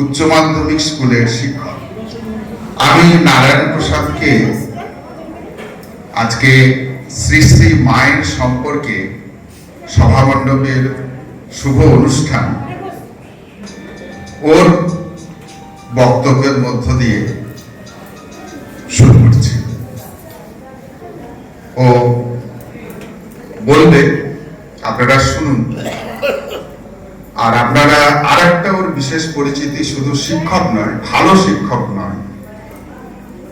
উচ্চ মাধ্যমিক স্কুলের শিক্ষক। আমি নারায়ণ প্রসাদকে আজকে শ্রী শ্রী মায়ের সম্পর্কে সভামণ্ডপের শুভ অনুষ্ঠান ওর বক্তব্যের মধ্য দিয়ে শুরু করছি। ও বলবে, আপনারা শুনুন। আর আপনারা আর একটা বিশেষ পরিচিতি শুধু শিক্ষক নয়, ভালো শিক্ষক নয়।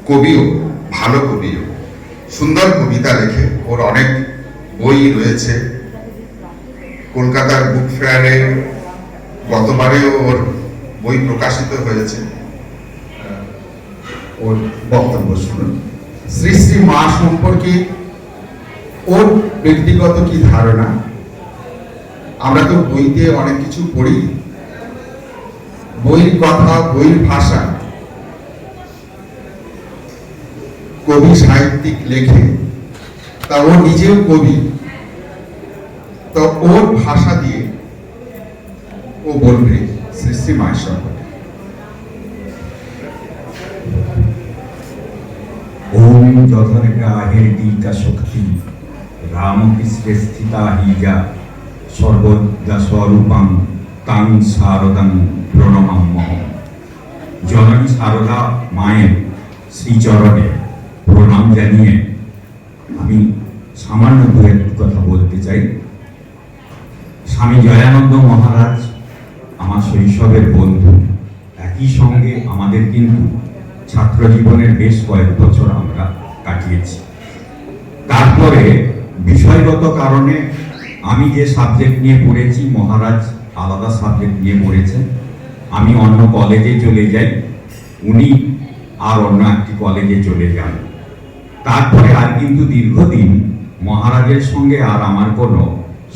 কবিও, ভালো কবিও। সুন্দর কবিতা লেখে, ওর অনেক বই রয়েছে। কলকাতার বুক ফেয়ারে গতবারেও ওর বই প্রকাশিত হয়েছে। ওর বক্তব্য শুনুন। শ্রী শ্রী মা সম্পর্কে ওর ব্যক্তিগত কি ধারণা? আমরা তো বইতে অনেক কিছু পড়ি। বইয়ের কথা, বইয়ের ভাষা। কবি সাহিত্যিক লেখে, তা ও নিজেও কবি। তো ওর ভাষা দিয়ে ও বলবে, শ্রী মায়ের সম্পর্কে ওম শক্তি রামকৃষ্ণের স্থিতা হিজা সর্বদা স্বরূপাং তাং শারদাং প্রণমাম্যহ জননী শারদা মায়ের শ্রীচরণে প্রণাম জানিয়ে আমি সামান্য দু একটি কথা বলতে চাই। স্বামী জয়ানন্দ মহারাজ, আমার শৈশবের বন্ধু, একই সঙ্গে আমাদের কিন্তু ছাত্র জীবনের বেশ কয়েক বছর আমরা কাটিয়েছি। তারপরে বিষয়গত কারণে আমি যে সাবজেক্ট নিয়ে পড়েছি মহারাজ আলাদা সাবজেক্ট নিয়ে পড়েছেন আমি অন্য কলেজে চলে যাই, উনি আর অন্য একটি কলেজে চলে যান। তারপরে আর কিন্তু দীর্ঘদিন মহারাজের সঙ্গে আর আমার কোনো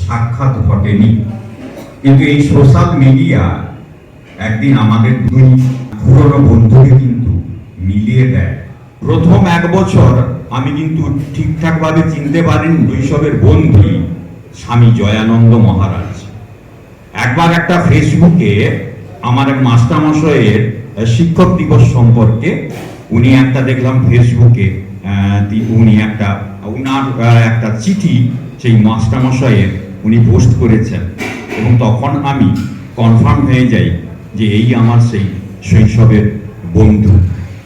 সাক্ষাৎ ঘটেনি। কিন্তু এই সোশ্যাল মিডিয়া একদিন আমাদের দুই পুরনো বন্ধুকে কিন্তু মিলিয়ে দেয়। প্রথম এক বছর আমি কিন্তু ঠিকঠাকভাবে চিনতে পারিনি শৈশবের বন্ধু স্বামী জয়ানন্দ মহারাজ। একবার একটা ফেসবুকে আমার এক মাস্টারমশাইয়ের শিক্ষক দিবস সম্পর্কে উনি একটা দেখলাম ফেসবুকে উনি একটা, উনার একটা চিঠি সেই মাস্টারমশাইয়ের উনি পোস্ট করেছেন। এবং তখন আমি কনফার্ম হয়ে যাই যে এই আমার সেই শৈশবের বন্ধু।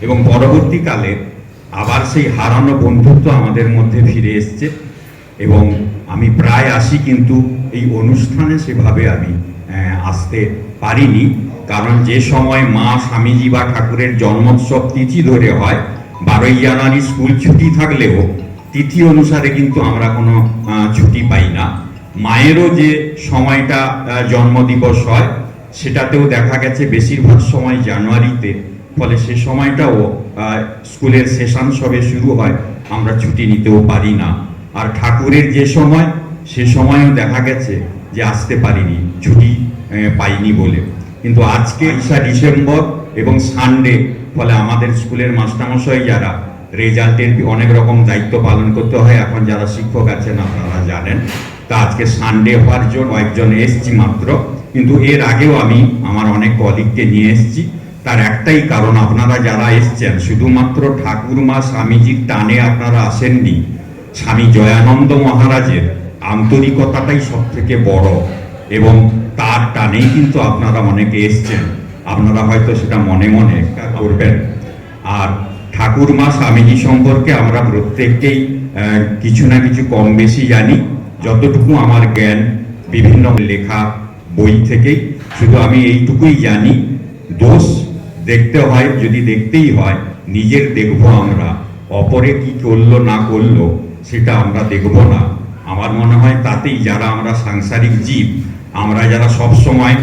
এবং পরবর্তীকালে আবার সেই হারানো বন্ধুত্ব আমাদের মধ্যে ফিরে এসছে। এবং আমি প্রায় আসি কিন্তু এই অনুষ্ঠানে সেভাবে আমি আসতে পারিনি। কারণ যে সময় মা স্বামীজি বা ঠাকুরের জন্মোৎসব তিথি ধরে হয়, বারোই জানুয়ারি স্কুল ছুটি থাকলেও তিথি অনুসারে কিন্তু আমরা কোনো ছুটি পাই না। মায়েরও যে সময়টা জন্মদিবস হয়, সেটাতেও দেখা গেছে বেশিরভাগ সময় জানুয়ারিতে। ফলে সে সময়টাও স্কুলের সেশন সবে শুরু হয়, আমরা ছুটি নিতেও পারি না। আর ঠাকুরের যে সময়, সে সময়ও দেখা গেছে যে আসতে পারিনি, ছুটি পাইনি বলে। কিন্তু আজকে ইসা ডিসেম্বর এবং সানডে, ফলে আমাদের স্কুলের মাস্টারমশাই যারা, রেজাল্টের অনেক রকম দায়িত্ব পালন করতে হয়, এখন যারা শিক্ষক আছেন আপনারা জানেন, তা আজকে সানডে হওয়ার জন্য কয়েকজন এসছি মাত্র। কিন্তু এর আগেও আমি আমার অনেক কলিগকে নিয়ে এসেছি। তার একটাই কারণ, আপনারা যারা এসছেন, শুধুমাত্র ঠাকুরমা স্বামীজির টানে আপনারা আসেননি স্বামী জয়ানন্দ মহারাজের আন্তরিকতাটাই সব থেকে বড় এবং তার টানেই কিন্তু আপনারা অনেকে এসছেন। আপনারা হয়তো সেটা মনে মনে করবেন। আর ঠাকুরমা স্বামীজি সম্পর্কে আমরা প্রত্যেককেই কিছু না কিছু কম বেশি জানি। যতটুকু আমার জ্ঞান, বিভিন্ন লেখা বই থেকেই, শুধু আমি এইটুকুই জানি। দোষ দেখতে হয়, যদি দেখতেই হয়, নিজের দেখব আমরা। অপরে কি করল, না করল সেটা আমরা দেখব না। আমার মনে হয় তাতেই যারা আমরা সাংসারিক জীব, আমরা যারা সব সময়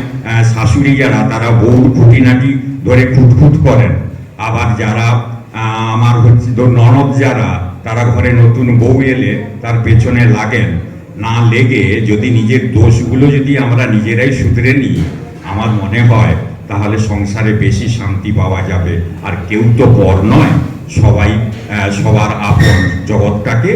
শাশুড়ি যারা, তারা বউ খুঁটিনাটি ধরে খুঁতখুত করেন। আবার যারা আমার হচ্ছে ননদ যারা, তারা ঘরে নতুন বউ এলে তার পেছনে লাগেন। না লেগে যদি নিজের দোষগুলো যদি আমরা নিজেরাই শুধরে নিই, আমার মনে হয় তাহলে সংসারে বেশি শান্তি পাওয়া যাবে। আর কেউ তো পর নয়। সবাই সবার আপন জগৎটাকে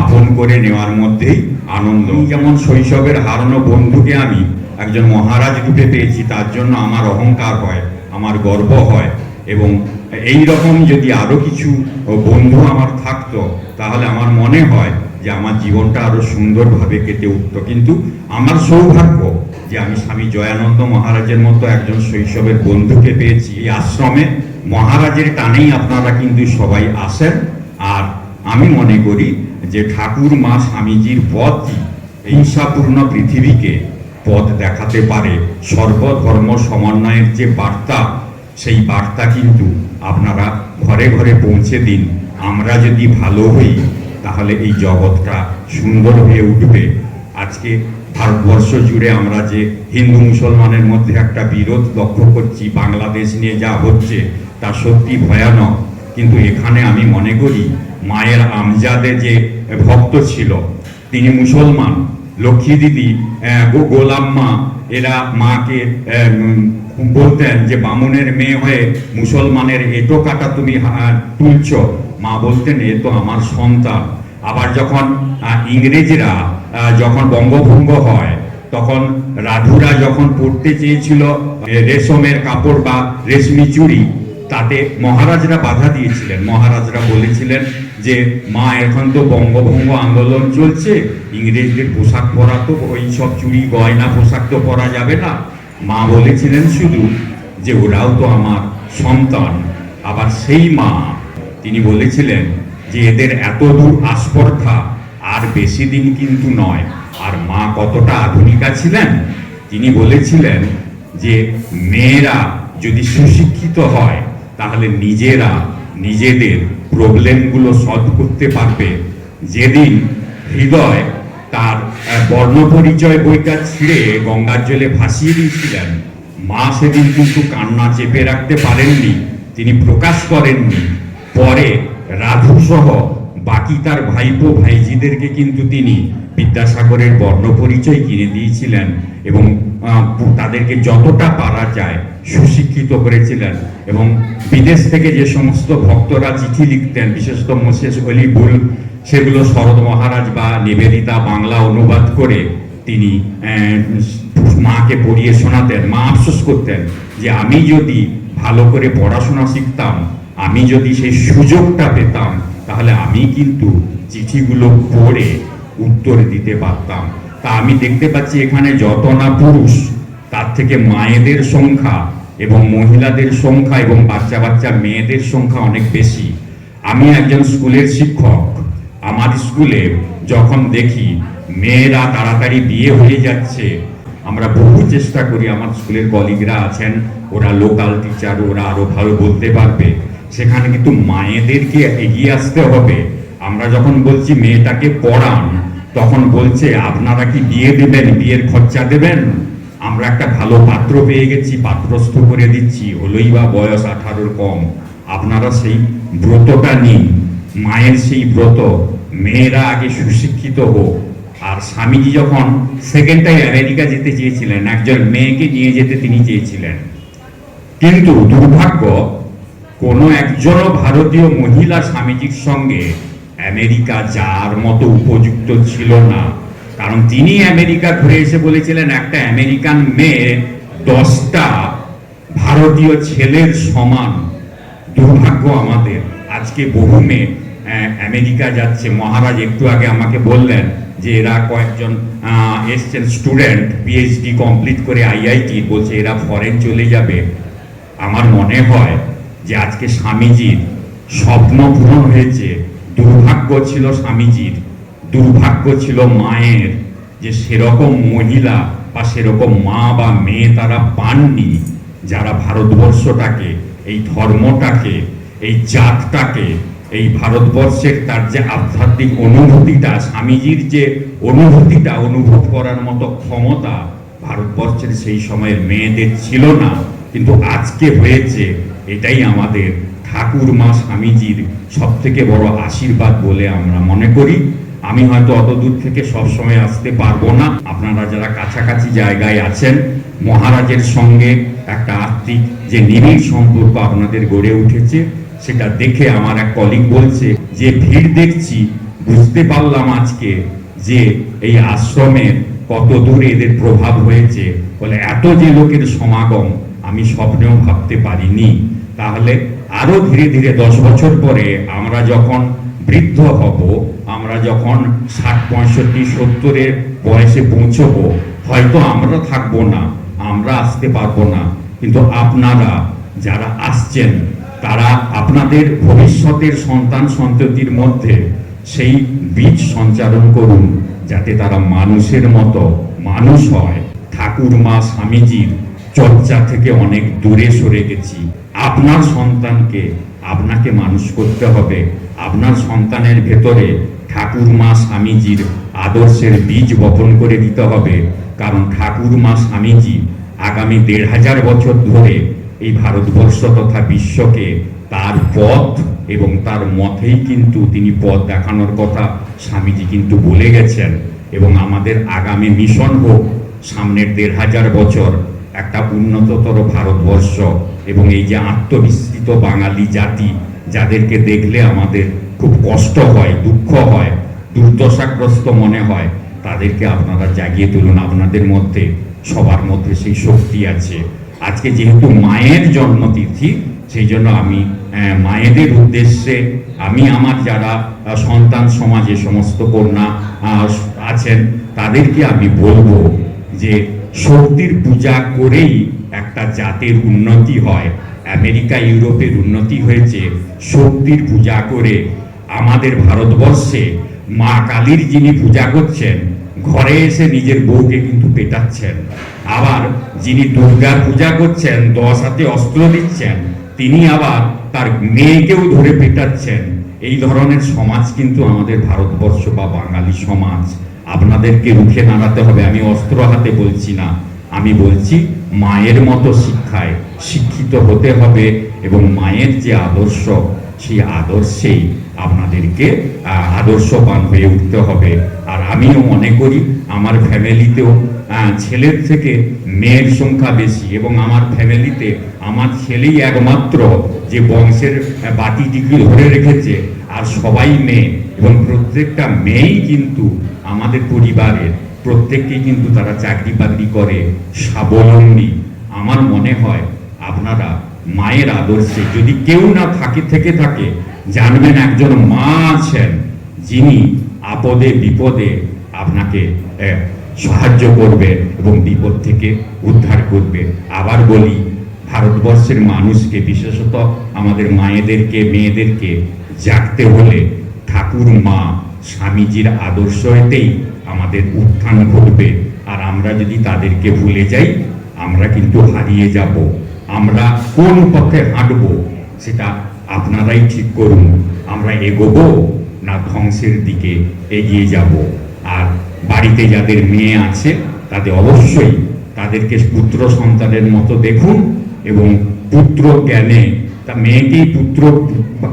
আপন করে নেওয়ার মধ্যেই আনন্দ। যেমন শৈশবের হারানো বন্ধুকে আমি একজন মহারাজ রূপে পেয়েছি, তার জন্য আমার অহংকার হয়, আমার গর্ব হয় এবং এই রকম যদি আরও কিছু বন্ধু আমার থাকতো, তাহলে আমার মনে হয় যে আমার জীবনটা আরও সুন্দরভাবে কেটে উঠতো। কিন্তু আমার সৌভাগ্য যে আমি স্বামী জয়ানন্দ মহারাজের মতো একজন শৈশবের বন্ধুকে পেয়েছি এই আশ্রমে। মহারাজের টানেই আপনারা কিন্তু সবাই আসেন আর আমি মনে করি যে ঠাকুর মা স্বামীজির পথই হিংসাপূর্ণ পৃথিবীকে পথ দেখাতে পারে। সর্বধর্ম সমন্বয়ের যে বার্তা, সেই বার্তা কিন্তু আপনারা ঘরে ঘরে পৌঁছে দিন। আমরা যদি ভালো হই, তাহলে এই জগৎটা সুন্দর হয়ে উঠবে। আজকে ভারতবর্ষ জুড়ে আমরা যে হিন্দু মুসলমানের মধ্যে একটা বিরোধ লক্ষ্য করছি, বাংলাদেশ নিয়ে যা হচ্ছে তা সত্যি ভয়ানক। কিন্তু এখানে আমি মনে করি, মায়ের আমজাদে যে ভক্ত ছিল, তিনি মুসলমান। লক্ষ্মী দিদি গোলাম্মা, এরা মাকে বলতেন যে, বামুনের মেয়ে হয়ে মুসলমানের এটো কাটা তুমি তুলছ। মা বলতেন, এ তো আমার সন্তান। আবার যখন ইংরেজরা যখন বঙ্গভঙ্গ হয়, তখন রাধুরা যখন পড়তে চেয়েছিল রেশমের কাপড় বা রেশমি চুড়ি তাতে মহারাজরা বাধা দিয়েছিলেন। মহারাজরা বলেছিলেন যে, মা, এখন তো বঙ্গভঙ্গ আন্দোলন চলছে। ইংরেজদের পোশাক পরা তো ওই সব চুড়ি গয়না পোশাক তো পরা যাবে না। মা বলেছিলেন শুধু যে, ওরাও তো আমার সন্তান। আবার সেই মা, তিনি বলেছিলেন যে, এদের এত দূর আস্পর্ধা আর বেশি দিন কিন্তু নয়। আর মা কতটা আধুনিকা ছিলেন? তিনি বলেছিলেন যে, মেয়েরা যদি সুশিক্ষিত হয় তাহলে নিজেরা নিজেদের প্রবলেমগুলো সলভ করতে পারবে। যেদিন হৃদয় তার আহ, বর্ণপরিচয় বইটা ছিঁড়ে গঙ্গার জলে ভাসিয়ে দিয়েছিলেন মা সেদিন কিন্তু কান্না চেপে রাখতে পারেননি তিনি প্রকাশ করেননি। পরে রাধু সহ বাকি তার ভাইপো ভাইজিদেরকে কিন্তু তিনি বিদ্যাসাগরের বর্ণপরিচয় কিনে দিয়েছিলেন এবং তাদেরকে যতটা পারা যায় সুশিক্ষিত করেছিলেন এবং বিদেশ থেকে যে সমস্ত ভক্তরা চিঠি লিখতেন, বিশেষত মোসেস অলি বুল, সেগুলো শরৎ মহারাজ বা নিবেদিতা বাংলা অনুবাদ করে তিনি মাকে পড়িয়ে শোনাতেন, মা আফসোস করতেন যে আমি যদি ভালো করে পড়াশোনা শিখতাম, আমি যদি সেই সুযোগটা পেতাম, তাহলে আমি কিন্তু চিঠিগুলো পড়ে উত্তর দিতে পারতাম। তা আমি দেখতে পাচ্ছি এখানে যত না পুরুষ, তার থেকে মায়েদের সংখ্যা এবং মহিলাদের সংখ্যা এবং বাচ্চা বাচ্চা মেয়েদের সংখ্যা অনেক বেশি। আমি একজন স্কুলের শিক্ষক। আমার স্কুলে যখন দেখি মেয়েরা তাড়াতাড়ি বিয়ে হয়ে যাচ্ছে, আমরা বহু চেষ্টা করি, আমার স্কুলের কলিগরা আছেন, ওরা লোকাল টিচার, ওরা আরও ভালো বলতে পারবে। সেখানে কিন্তু মায়েদেরকে এগিয়ে আসতে হবে। আমরা যখন বলছি মেয়েটাকে পড়ান তখন বলছে, আপনারা কি বিয়ে দেবেন? বিয়ের খরচা দেবেন? আমরা একটা ভালো পাত্র পেয়ে গেছি, পাত্রস্থ করে দিচ্ছি। হলোই বা বয়স আঠারোর কম। আপনারা সেই ব্রতটা নিন। মায়ের সেই ব্রত। মেয়েরা আগে সুশিক্ষিত হোক। আর স্বামীজি যখন সেকেন্ড টাইম আমেরিকা যেতে চেয়েছিলেন, একজন মেয়েকে নিয়ে যেতে তিনি চেয়েছিলেন। কিন্তু দুর্ভাগ্য, কোনো একজনও ভারতীয় মহিলা স্বামীজির সঙ্গে আমেরিকা যার মতো উপযুক্ত ছিল না। কারণ তিনি আমেরিকা ঘুরে এসে বলেছিলেন, একটা আমেরিকান মেয়ে দশটা ভারতীয় ছেলের সমান। দুর্ভাগ্য আমাদের। আজকে বহু মেয়ে আমেরিকা যাচ্ছে। মহারাজ একটু আগে আমাকে বললেন যে এরা কয়েকজন এসছেন স্টুডেন্ট পিএইচডি কমপ্লিট করে আইআইটি বলছে এরা ফরেন চলে যাবে। আমার মনে হয় যে আজকে স্বামীজির স্বপ্ন পূরণ হয়েছে। দুর্ভাগ্য ছিল স্বামীজির, দুর্ভাগ্য ছিল মায়ের যে সেরকম মহিলা বা সেরকম মা বা মেয়ে তারা পাননি, যারা ভারতবর্ষটাকে, এই ধর্মটাকে, এই জাতটাকে, এই ভারতবর্ষের তার যে আধ্যাত্মিক অনুভূতিটা, স্বামীজির যে অনুভূতিটা, অনুভব করার মতো ক্ষমতা ভারতবর্ষের সেই সময়ের মেয়েদের ছিল না। কিন্তু আজকে হয়েছে, এটাই আমাদের ঠাকুর মা স্বামীজির সব থেকে বড় আশীর্বাদ বলে আমরা মনে করি। আমি হয়তো অত দূর থেকে সব সময় আসতে পারব না। আপনারা যারা কাছাকাছি জায়গায় আছেন, মহারাজের সঙ্গে একটা আত্মিক যে নিবিড় সম্পর্ক আপনাদের গড়ে উঠেছে, সেটা দেখে আমার এক কলিগ বলছে, যে ভিড় দেখছি, বুঝতে পারলাম আজকে যে এই আশ্রমের কত দূরে এদের প্রভাব হয়েছে। বলে, এত যে লোকের সমাগম, আমি স্বপ্নেও ভাবতে পারিনি। তাহলে আরও ধীরে ধীরে দশ বছর পরে আমরা যখন বৃদ্ধ হব, আমরা যখন ষাট, পঁয়ষট্টি, সত্তরের বয়সে পৌঁছবো, হয়তো আমরা থাকব না, আমরা আসতে পারব না। কিন্তু আপনারা যারা আসছেন, তারা আপনাদের ভবিষ্যতের সন্তান, সন্ততির মধ্যে সেই বীজ সঞ্চারণ করুন, যাতে তারা মানুষের মতো মানুষ হয়। ঠাকুর মা স্বামীজির চর্চা থেকে অনেক দূরে সরে গেছি। আপনার সন্তানকে আপনাকে মানুষ করতে হবে। আপনার সন্তানের ভেতরে ঠাকুর মা স্বামীজির আদর্শের বীজ বপন করে দিতে হবে। কারণ ঠাকুর মা স্বামীজি আগামী দেড় হাজার বছর ধরে এই ভারতবর্ষ তথা বিশ্বকে তার পথ এবং তার মতেই কিন্তু তিনি পথ দেখানোর কথা স্বামীজি কিন্তু বলে গেছেন। এবং আমাদের আগামী মিশন হোক, সামনের দেড় হাজার বছর একটা উন্নততর ভারতবর্ষ এবং এই যে আত্মবিস্তৃত বাঙালি জাতি, যাদেরকে দেখলে আমাদের খুব কষ্ট হয়, দুঃখ হয়, দুর্দশাগ্রস্ত মনে হয়, তাদেরকে আপনারা জাগিয়ে তুলুন। আপনাদের মধ্যে, সবার মধ্যে সেই শক্তি আছে। আজকে যেহেতু মায়ের জন্মতিথি, সেই জন্য আমি মায়েদের উদ্দেশ্যে আমি, আমার যারা সন্তান সমাজে সমস্ত কন্যা আছেন, তাদেরকে আমি বলব যে শক্তির পূজা করেই একটা জাতের উন্নতি হয়। আমেরিকা, ইউরোপের উন্নতি হয়েছে। শক্তির পূজা করে আমাদের ভারতবর্ষে মা কালীর যিনি পূজা করছেন, ঘরে এসে নিজের বউকে কিন্তু পেটাচ্ছেন। আবার যিনি দুর্গার পূজা করছেন, দশ হাতে অস্ত্র দিচ্ছেন, তিনি আবার তার মেয়েকেও ধরে পেটাচ্ছেন। এই ধরনের সমাজ কিন্তু আমাদের ভারতবর্ষ বা বাঙালি সমাজ আপনাদেরকে রুখে দাঁড়াতে হবে। আমি অস্ত্র হাতে বলছি না। আমি বলছি মায়ের মতো শিক্ষায় শিক্ষিত হতে হবে এবং মায়ের যে আদর্শ, সেই আদর্শেই আপনাদেরকে আদর্শবান হয়ে উঠতে হবে। আর আমিও মনে করি আমার ফ্যামিলিতেও ছেলের থেকে মেয়ের সংখ্যা বেশি এবং আমার ফ্যামিলিতে আমার ছেলেই একমাত্র যে বংশের বাতিটিকে ধরে রেখেছে। আর সবাই মেয়ে। এবং প্রত্যেকটা মেয়েই কিন্তু আমাদের পরিবারের প্রত্যেককেই কিন্তু তারা চাকরি বাকরি করে, স্বাবলম্বী। আমার মনে হয় আপনারা মায়ের আদর্শে যদি কেউ না থাকে, থেকে থাকে, জানবেন একজন মা আছেন যিনি আপদে, বিপদে আপনাকে সাহায্য করবে এবং বিপদ থেকে উদ্ধার করবে। আবার বলি, ভারতবর্ষের মানুষকে, বিশেষত আমাদের মায়েদেরকে, মেয়েদেরকে, জাগতে হলে ঠাকুর মা স্বামীজির আদর্শ এতেই আমাদের উত্থান ঘটবে। আর আমরা যদি তাদেরকে ভুলে যাই, আমরা কিন্তু হারিয়ে যাব। আমরা কোন পথে হাঁটব, সেটা আপনারাই ঠিক করুন। আমরা এগোবো না ধ্বংসের দিকে এগিয়ে যাব। আর বাড়িতে যাদের মেয়ে আছে, তাদের অবশ্যই তাদেরকে পুত্র সন্তানের মতো দেখুন এবং পুত্র জ্ঞানে, তা মেয়েকেই পুত্র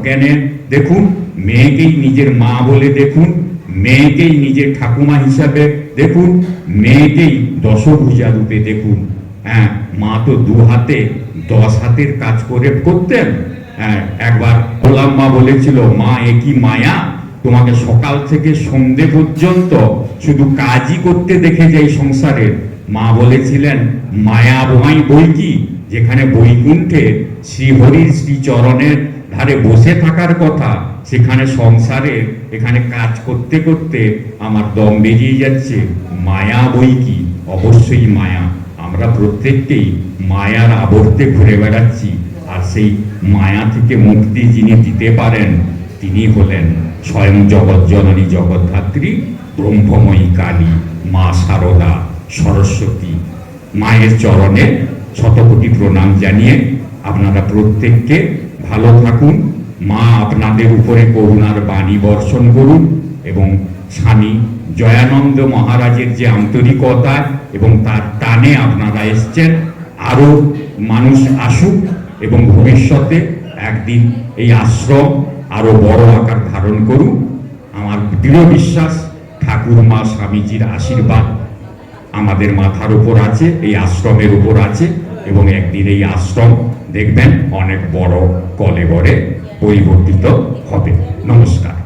জ্ঞানে দেখুন। মেয়েকেই নিজের মা বলে দেখুন, মেয়েকেই নিজের ঠাকুমা হিসাবে দেখুন, মেয়েকেই দশভূজা রূপে দেখুন। হ্যাঁ মা তো দু হাতে, দশ হাতের কাজ করে করতেন। হ্যাঁ একবার গোলাম মা বলেছিল, মা একই মায়া? তোমাকে সকাল থেকে সন্ধে পর্যন্ত শুধু কাজই করতে দেখে যাই সংসারের মা বলেছিলেন, মায়া বই বই কি? যেখানে বৈকুণ্ঠে শ্রীহরির শ্রীচরণের ধারে বসে থাকার কথা। সেখানে সংসারে, এখানে কাজ করতে করতে আমার দম বেরিয়ে যাচ্ছে। মায়া বই কি? অবশ্যই মায়া। আমরা প্রত্যেককেই মায়ার আবর্তে ঘুরে বেড়াচ্ছি, আর সেই মায়া থেকে মুক্তি যিনি দিতে পারেন, তিনি হলেন স্বয়ং জগৎ জননী জগদ্ধাত্রী ব্রহ্মময়ী কালী, মা সারদা, সরস্বতী। মায়ের চরণে শতকোটি প্রণাম জানিয়ে আপনারা প্রত্যেককে ভালো থাকুন মা আপনাদের উপরে করুণার বাণী বর্ষণ করুন এবং স্বামী জয়ানন্দ মহারাজের যে আন্তরিকতা এবং তার টানে আপনারা এসছেন, আরও মানুষ আসুক এবং ভবিষ্যতে একদিন এই আশ্রম আরও বড় আকার ধারণ করুক। আমার দৃঢ় বিশ্বাস, ঠাকুর মা স্বামীজির আশীর্বাদ আমাদের মাথার উপর আছে, এই আশ্রমের উপর আছে এবং একদিন এই আশ্রম দেখবেন অনেক বড় কলেবরে পরিবর্তিত হবে। নমস্কার।